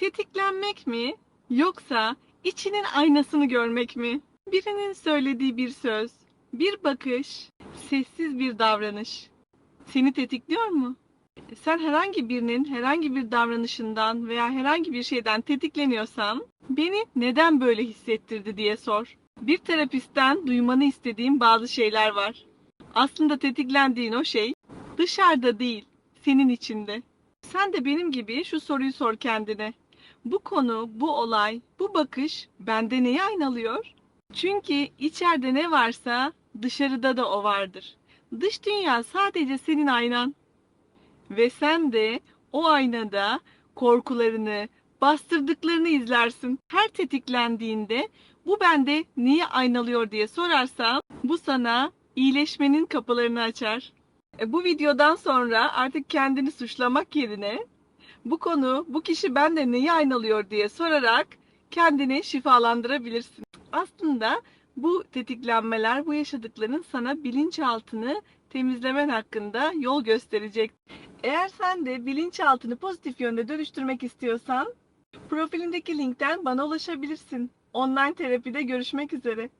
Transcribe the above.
Tetiklenmek mi yoksa içinin aynasını görmek mi? Birinin söylediği bir söz, bir bakış, sessiz bir davranış seni tetikliyor mu? Sen herhangi birinin herhangi bir davranışından veya herhangi bir şeyden tetikleniyorsan beni neden böyle hissettirdi diye sor. Bir terapistten duymanı istediğim bazı şeyler var. Aslında tetiklendiğin o şey dışarıda değil, senin içinde. Sen de benim gibi şu soruyu sor kendine. Bu konu, bu olay, bu bakış bende neyi aynalıyor? Çünkü içeride ne varsa dışarıda da o vardır. Dış dünya sadece senin aynan. Ve sen de o aynada korkularını, bastırdıklarını izlersin. Her tetiklendiğinde bu bende niye aynalıyor diye sorarsan bu sana iyileşmenin kapılarını açar. E, bu videodan sonra artık kendini suçlamak yerine bu konu, bu kişi bende neyi aynalıyor diye sorarak kendini şifalandırabilirsin. Aslında bu tetiklenmeler, bu yaşadıkların sana bilinçaltını temizlemen hakkında yol gösterecek. Eğer sen de bilinçaltını pozitif yönde dönüştürmek istiyorsan profilindeki linkten bana ulaşabilirsin. Online terapide görüşmek üzere.